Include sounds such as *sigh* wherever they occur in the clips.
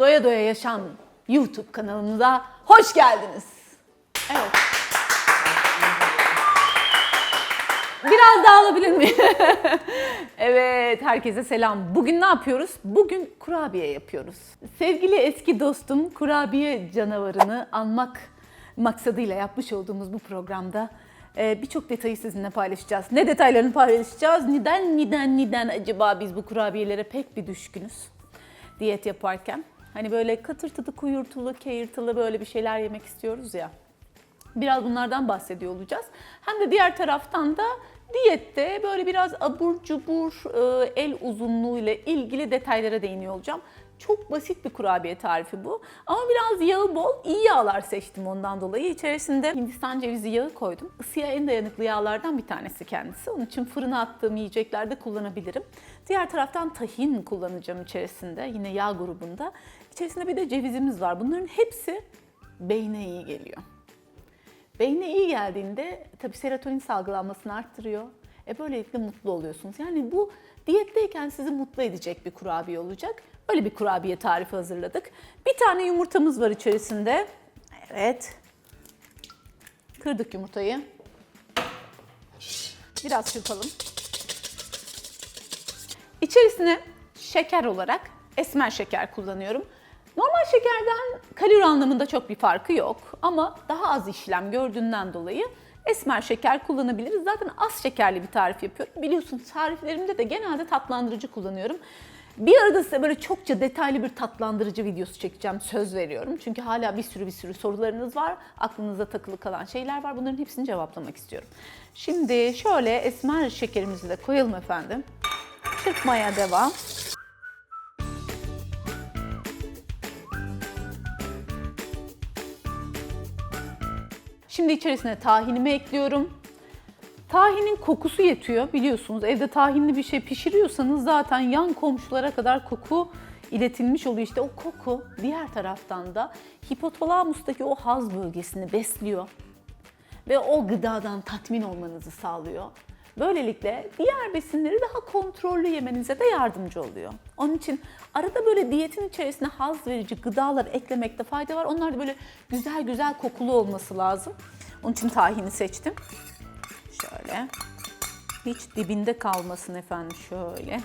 Doya Doya Yaşam YouTube kanalımıza hoş geldiniz. Evet. Biraz daha alabilir miyim? *laughs* evet, herkese selam. Bugün ne yapıyoruz? Bugün kurabiye yapıyoruz. Sevgili eski dostum kurabiye canavarını anmak maksadıyla yapmış olduğumuz bu programda e, birçok detayı sizinle paylaşacağız. Ne detaylarını paylaşacağız? Neden, neden, neden acaba biz bu kurabiyelere pek bir düşkünüz? Diyet yaparken. Hani böyle katırtılı, kuyurtulu, keyirtılı böyle bir şeyler yemek istiyoruz ya. Biraz bunlardan bahsediyor olacağız. Hem de diğer taraftan da diyette böyle biraz abur cubur e, el uzunluğu ile ilgili detaylara değiniyor olacağım. Çok basit bir kurabiye tarifi bu. Ama biraz yağı bol, iyi yağlar seçtim ondan dolayı. İçerisinde Hindistan cevizi yağı koydum. Isıya en dayanıklı yağlardan bir tanesi kendisi. Onun için fırına attığım yiyeceklerde kullanabilirim. Diğer taraftan tahin kullanacağım içerisinde. Yine yağ grubunda. İçerisinde bir de cevizimiz var. Bunların hepsi beyne iyi geliyor. Beyne iyi geldiğinde tabii serotonin salgılanmasını arttırıyor. E böylelikle mutlu oluyorsunuz. Yani bu diyetteyken sizi mutlu edecek bir kurabiye olacak. Öyle bir kurabiye tarifi hazırladık. Bir tane yumurtamız var içerisinde. Evet. Kırdık yumurtayı. Biraz çırpalım. İçerisine şeker olarak esmer şeker kullanıyorum. Normal şekerden kalori anlamında çok bir farkı yok ama daha az işlem gördüğünden dolayı esmer şeker kullanabiliriz. Zaten az şekerli bir tarif yapıyorum. Biliyorsun tariflerimde de genelde tatlandırıcı kullanıyorum. Bir arada size böyle çokça detaylı bir tatlandırıcı videosu çekeceğim söz veriyorum. Çünkü hala bir sürü bir sürü sorularınız var. Aklınızda takılı kalan şeyler var. Bunların hepsini cevaplamak istiyorum. Şimdi şöyle esmer şekerimizi de koyalım efendim. Çırpmaya devam. Şimdi içerisine tahinimi ekliyorum. Tahinin kokusu yetiyor biliyorsunuz. Evde tahinli bir şey pişiriyorsanız zaten yan komşulara kadar koku iletilmiş oluyor. İşte o koku diğer taraftan da hipotalamustaki o haz bölgesini besliyor ve o gıdadan tatmin olmanızı sağlıyor. Böylelikle diğer besinleri daha kontrollü yemenize de yardımcı oluyor. Onun için arada böyle diyetin içerisine haz verici gıdalar eklemekte fayda var. Onlar da böyle güzel güzel kokulu olması lazım. Onun için tahini seçtim. Şöyle. Hiç dibinde kalmasın efendim şöyle.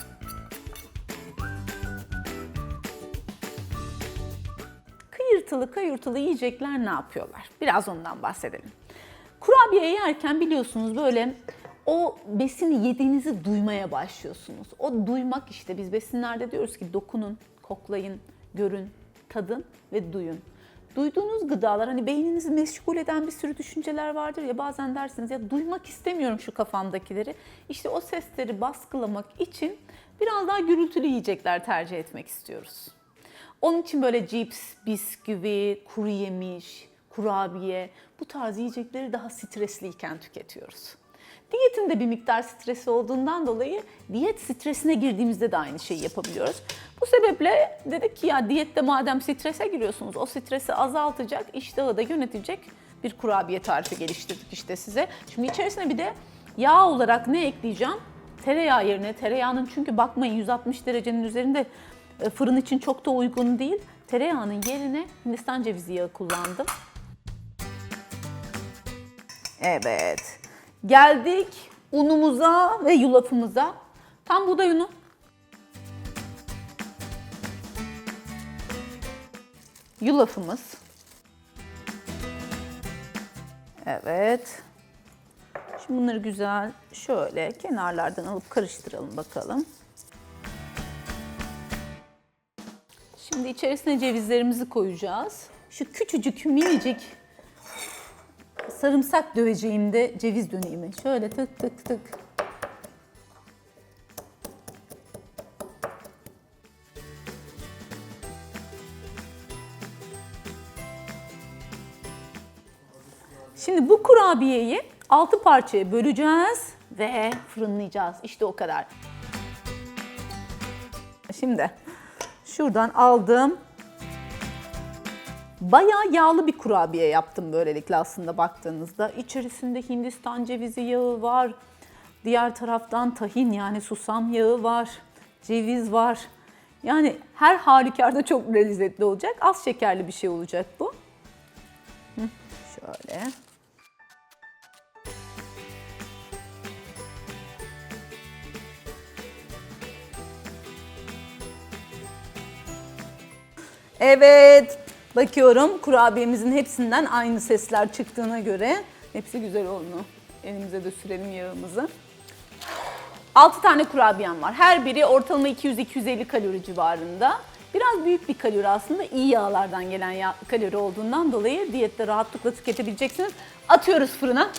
Kıyırtılı kayırtılı yiyecekler ne yapıyorlar? Biraz ondan bahsedelim. Kurabiye yerken biliyorsunuz böyle o besini yediğinizi duymaya başlıyorsunuz. O duymak işte biz besinlerde diyoruz ki dokunun, koklayın, görün, tadın ve duyun. Duyduğunuz gıdalar hani beyninizi meşgul eden bir sürü düşünceler vardır ya bazen dersiniz ya duymak istemiyorum şu kafamdakileri. İşte o sesleri baskılamak için biraz daha gürültülü yiyecekler tercih etmek istiyoruz. Onun için böyle cips, bisküvi, kuru yemiş, kurabiye bu tarz yiyecekleri daha stresliyken tüketiyoruz. Diyetin de bir miktar stresi olduğundan dolayı diyet stresine girdiğimizde de aynı şeyi yapabiliyoruz. Bu sebeple dedik ki ya diyette madem strese giriyorsunuz o stresi azaltacak, iştahı da yönetecek bir kurabiye tarifi geliştirdik işte size. Şimdi içerisine bir de yağ olarak ne ekleyeceğim? Tereyağı yerine tereyağının çünkü bakmayın 160 derecenin üzerinde e, fırın için çok da uygun değil. Tereyağının yerine Hindistan cevizi yağı kullandım. Evet. Geldik unumuza ve yulafımıza. Tam buğday unu. Yulafımız. Evet. Şimdi bunları güzel şöyle kenarlardan alıp karıştıralım bakalım. Şimdi içerisine cevizlerimizi koyacağız. Şu küçücük minicik sarımsak döveceğimde ceviz döneyim. Şöyle tık tık tık. Şimdi bu kurabiyeyi 6 parçaya böleceğiz ve fırınlayacağız. İşte o kadar. Şimdi şuradan aldım. Bayağı yağlı bir kurabiye yaptım böylelikle aslında baktığınızda. İçerisinde Hindistan cevizi yağı var. Diğer taraftan tahin yani susam yağı var. Ceviz var. Yani her halükarda çok lezzetli olacak. Az şekerli bir şey olacak bu. Şöyle. Evet. Bakıyorum kurabiyemizin hepsinden aynı sesler çıktığına göre hepsi güzel oldu. Elimize de sürelim yağımızı. 6 tane kurabiyem var. Her biri ortalama 200-250 kalori civarında. Biraz büyük bir kalori aslında iyi yağlardan gelen yağ, kalori olduğundan dolayı diyette rahatlıkla tüketebileceksiniz. Atıyoruz fırına.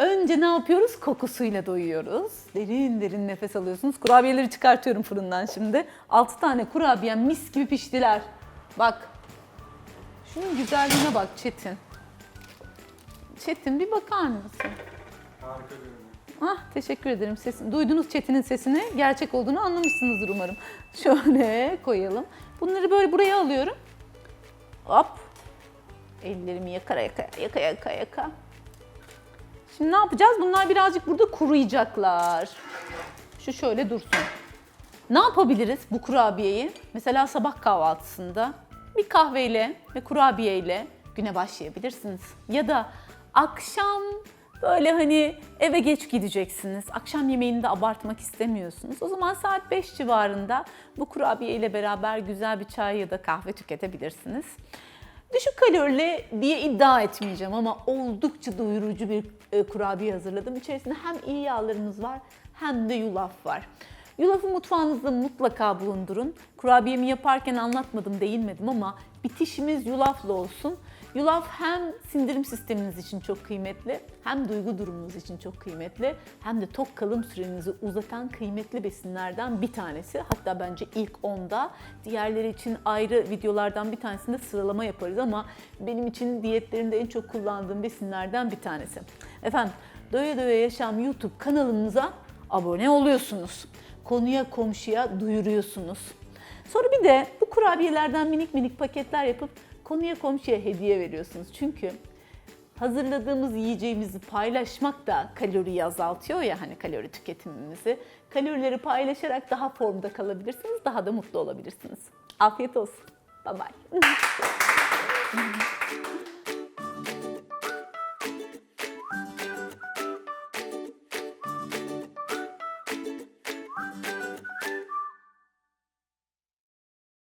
Önce ne yapıyoruz? Kokusuyla doyuyoruz. Derin derin nefes alıyorsunuz. Kurabiyeleri çıkartıyorum fırından şimdi. 6 tane kurabiyem mis gibi piştiler. Bak. Şunun güzelliğine bak Çetin. Çetin bir bakar mısın? Harika görünüyor. Ah teşekkür ederim. Sesin, duydunuz Çetin'in sesini. Gerçek olduğunu anlamışsınızdır umarım. *laughs* Şöyle koyalım. Bunları böyle buraya alıyorum. Hop. Ellerimi yaka yaka yaka yaka yaka. Şimdi ne yapacağız? Bunlar birazcık burada kuruyacaklar. Şu şöyle dursun. Ne yapabiliriz bu kurabiyeyi? Mesela sabah kahvaltısında bir kahveyle ve kurabiyeyle güne başlayabilirsiniz. Ya da akşam böyle hani eve geç gideceksiniz. Akşam yemeğini de abartmak istemiyorsunuz. O zaman saat 5 civarında bu kurabiye ile beraber güzel bir çay ya da kahve tüketebilirsiniz. Düşük kalorili diye iddia etmeyeceğim ama oldukça doyurucu bir e, kurabiye hazırladım. İçerisinde hem iyi yağlarımız var hem de yulaf var. Yulafı mutfağınızda mutlaka bulundurun. Kurabiyemi yaparken anlatmadım, değinmedim ama bitişimiz yulafla olsun. Yulaf hem sindirim sisteminiz için çok kıymetli, hem duygu durumunuz için çok kıymetli, hem de tok kalım sürenizi uzatan kıymetli besinlerden bir tanesi. Hatta bence ilk 10'da. Diğerleri için ayrı videolardan bir tanesinde sıralama yaparız ama benim için diyetlerimde en çok kullandığım besinlerden bir tanesi. Efendim, Doya Doya Yaşam YouTube kanalımıza abone oluyorsunuz. Konuya komşuya duyuruyorsunuz. Sonra bir de bu kurabiyelerden minik minik paketler yapıp konuya komşuya hediye veriyorsunuz. Çünkü hazırladığımız yiyeceğimizi paylaşmak da kaloriyi azaltıyor ya hani kalori tüketimimizi. Kalorileri paylaşarak daha formda kalabilirsiniz, daha da mutlu olabilirsiniz. Afiyet olsun. Bye bye. *laughs*